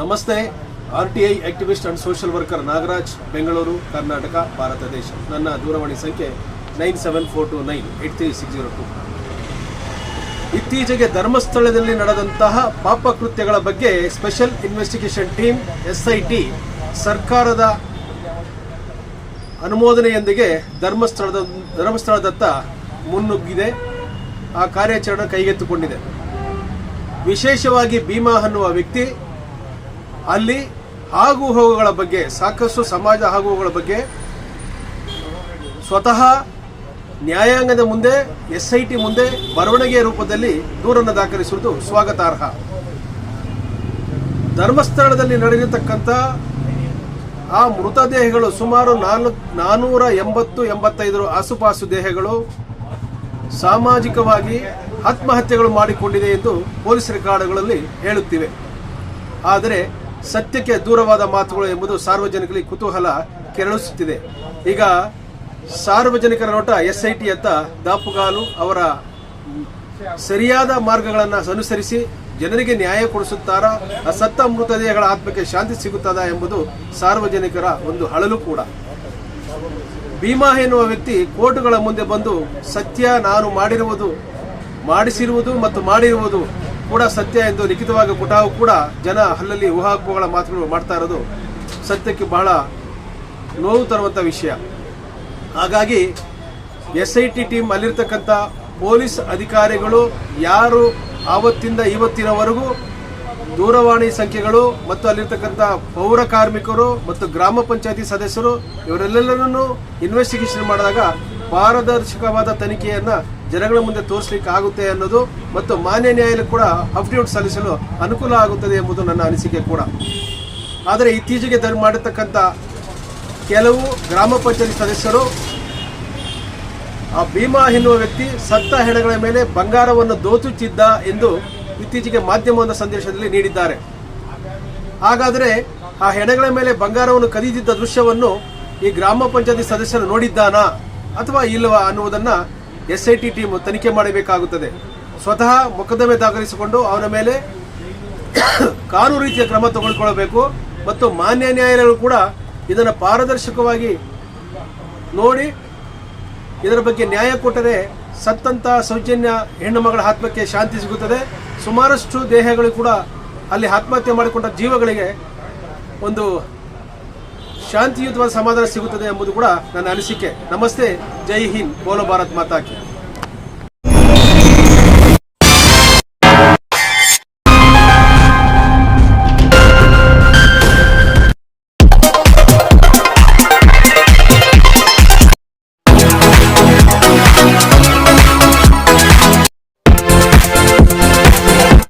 ನಮಸ್ತೆ. R T I activist and social worker Nagaraj, Bengaluru, Karnataka, Bharat ದೇಶ. ನನ್ನ ದೂರವಾಣಿ ಸಂಖ್ಯೆ nine seven four two nine eight three six zero two. ಇತ್ತೀಚೆಗೆ ಧರ್ಮಸ್ಥಳದಲ್ಲಿ ನಡೆದಂತಹ ಪಾಪಕೃತ್ಯಗಳ ಬಗ್ಗೆ special investigation team, S I T, ಸರ್ಕಾರದ ಅನುಮೋದನೆಯೊಂದಿಗೆ ಧರ್ಮಸ್ಥಳದ, ಧರ್ಮಸ್ಥಳದತ್ತ ಮುನ್ನುಗ್ಗಿದೆ. ಆ ಕಾರ್ಯಾಚರಣೆ ಕೈಗೆತ್ತಿಕೊಂಡಿದೆ. ವಿಶೇಷವಾಗಿ ಭೀಮಾ ಅನ್ನುವ ವ್ಯಕ್ತಿ ಅಲ್ಲಿ ಆಗು ಹೋಗುಗಳ ಬಗ್ಗೆ, ಸಾಕಷ್ಟು ಸಮಾಜ ಆಗುಗಳ ಬಗ್ಗೆ ಸ್ವತಃ ನ್ಯಾಯಾಂಗದ ಮುಂದೆ ಎಸ್ ಐ ಟಿ ಮುಂದೆ ಬರವಣಿಗೆಯ ರೂಪದಲ್ಲಿ ದೂರನ್ನು ದಾಖಲಿಸುವುದು ಸ್ವಾಗತಾರ್ಹ. ಧರ್ಮಸ್ಥಳದಲ್ಲಿ ನಡೆದಿರತಕ್ಕಂಥ ಆ ಮೃತದೇಹಗಳು ಸುಮಾರು ನಾಲ್ಕು, ನಾನೂರ ಎಂಬತ್ತು ಎಂಬತ್ತೈದರ ಆಸುಪಾಸು ದೇಹಗಳು ಸಾಮಾಜಿಕವಾಗಿ ಆತ್ಮಹತ್ಯೆಗಳು ಮಾಡಿಕೊಂಡಿದೆ ಎಂದು ಪೊಲೀಸ್ ರೆಕಾರ್ಡ್ಗಳಲ್ಲಿ ಹೇಳುತ್ತಿವೆ. ಆದರೆ ಸತ್ಯಕ್ಕೆ ದೂರವಾದ ಮಾತುಗಳು ಎಂಬುದು ಸಾರ್ವಜನಿಕರಿಗೆ ಕುತೂಹಲ ಕೆರಳಿಸುತ್ತಿದೆ. ಈಗ ಸಾರ್ವಜನಿಕರ ನೋಟ ಎಸ್ ಐ ಟಿ ಅತ್ತ ದಾಪುಗಾಲು ಅವರ ಸರಿಯಾದ ಮಾರ್ಗಗಳನ್ನು ಅನುಸರಿಸಿ ಜನರಿಗೆ ನ್ಯಾಯ ಕೊಡಿಸುತ್ತಾರಾ, ಅಸತ್ತ ಸತ್ತ ಮೃತದೇಹಗಳ ಆತ್ಮಕ್ಕೆ ಶಾಂತಿ ಸಿಗುತ್ತದಾ ಎಂಬುದು ಸಾರ್ವಜನಿಕರ ಒಂದು ಅಳಲು ಕೂಡ. ಭೀಮಾ ಎನ್ನುವ ವ್ಯಕ್ತಿ ಕೋರ್ಟ್ಗಳ ಮುಂದೆ ಬಂದು ಸತ್ಯ ನಾನು ಮಾಡಿರುವುದು, ಮಾಡಿಸಿರುವುದು ಮತ್ತು ಮಾಡಿರುವುದು ಕೂಡ ಸತ್ಯ ಎಂದು ಲಿಖಿತವಾಗಿ ಕೊಟ್ಟಾಗೂ ಕೂಡ ಜನ ಅಲ್ಲಲ್ಲಿ ಊಹಾಪೋಹಗಳ ಮಾತುಗಳು ಮಾಡ್ತಾ ಇರೋದು ಸತ್ಯಕ್ಕೆ ಬಹಳ ನೋವು ತರುವಂಥ ವಿಷಯ. ಹಾಗಾಗಿ ಎಸ್ ಐ ಟಿ ಟೀಮ್ ಅಲ್ಲಿರ್ತಕ್ಕಂಥ ಪೊಲೀಸ್ ಅಧಿಕಾರಿಗಳು ಯಾರು ಆವತ್ತಿಂದ ಇವತ್ತಿನವರೆಗೂ ದೂರವಾಣಿ ಸಂಖ್ಯೆಗಳು ಮತ್ತು ಅಲ್ಲಿರ್ತಕ್ಕಂಥ ಪೌರ ಕಾರ್ಮಿಕರು ಮತ್ತು ಗ್ರಾಮ ಪಂಚಾಯತಿ ಸದಸ್ಯರು ಇವರೆಲ್ಲರನ್ನೂ ಇನ್ವೆಸ್ಟಿಗೇಷನ್ ಮಾಡಿದಾಗ ಪಾರದರ್ಶಕವಾದ ತನಿಖೆಯನ್ನ ಜನಗಳ ಮುಂದೆ ತೋರಿಸಲಿಕ್ಕೆ ಆಗುತ್ತೆ ಅನ್ನೋದು ಮತ್ತು ಮಾನ್ಯ ನ್ಯಾಯಾಲಯ ಕೂಡ ಅಫಿಡವಿಟ್ ಸಲ್ಲಿಸಲು ಅನುಕೂಲ ಆಗುತ್ತದೆ ಎಂಬುದು ನನ್ನ ಅನಿಸಿಕೆ ಕೂಡ. ಆದರೆ ಇತ್ತೀಚೆಗೆ ದ- ಮಾಡಿರ್ತಕ್ಕಂಥ ಕೆಲವು ಗ್ರಾಮ ಪಂಚಾಯತ್ ಸದಸ್ಯರು ಆ ಭೀಮಾ ಎನ್ನುವ ವ್ಯಕ್ತಿ ಸತ್ತ ಹೆಣಗಳ ಮೇಲೆ ಬಂಗಾರವನ್ನು ದೋಚುತ್ತಿದ್ದ ಎಂದು ಇತ್ತೀಚೆಗೆ ಮಾಧ್ಯಮದ ಸಂದೇಶದಲ್ಲಿ ನೀಡಿದ್ದಾರೆ. ಹಾಗಾದರೆ ಆ ಹೆಣಗಳ ಮೇಲೆ ಬಂಗಾರವನ್ನು ಕದಿದಿದ್ದ ದೃಶ್ಯವನ್ನು ಈ ಗ್ರಾಮ ಪಂಚಾಯತಿ ಸದಸ್ಯರು ನೋಡಿದ್ದಾನಾ? ಅಥವಾ ಇಲ್ಲವಾ ಅನ್ನುವುದನ್ನು ಎಸ್ ಐ ಟಿ ಟೀಮ್ ತನಿಖೆ ಮಾಡಬೇಕಾಗುತ್ತದೆ. ಸ್ವತಃ ಮೊಕದ್ದಮೆ ದಾಖಲಿಸಿಕೊಂಡು ಅವನ ಮೇಲೆ ಕಾನೂನು ರೀತಿಯ ಕ್ರಮ ತೆಗೆದುಕೊಳ್ಳಬೇಕು ಮತ್ತು ಮಾನ್ಯ ನ್ಯಾಯಾಲಯಗಳು ಕೂಡ ಇದನ್ನು ಪಾರದರ್ಶಕವಾಗಿ ನೋಡಿ ಇದರ ಬಗ್ಗೆ ನ್ಯಾಯ ಕೊಟ್ಟರೆ ಸತ್ತಂತ ಸೌಜನ್ಯ ಹೆಣ್ಣು ಮಗಳ ಆತ್ಮಕ್ಕೆ ಶಾಂತಿ ಸಿಗುತ್ತದೆ. ಸುಮಾರಷ್ಟು ದೇಹಗಳು ಕೂಡ ಅಲ್ಲಿ ಆತ್ಮಹತ್ಯೆ ಮಾಡಿಕೊಂಡ ಜೀವಗಳಿಗೆ ಒಂದು ಶಾಂತಿಯುತವಾದ ಸಮಾಧಾನ ಸಿಗುತ್ತದೆ ಎಂಬುದು ಕೂಡ ನನ್ನ ಅನಿಸಿಕೆ. ನಮಸ್ತೆ ಜೈ ಹಿಂದ್ ಬೋಲೋ ಭಾರತ್ ಮಾತಾಕಿ.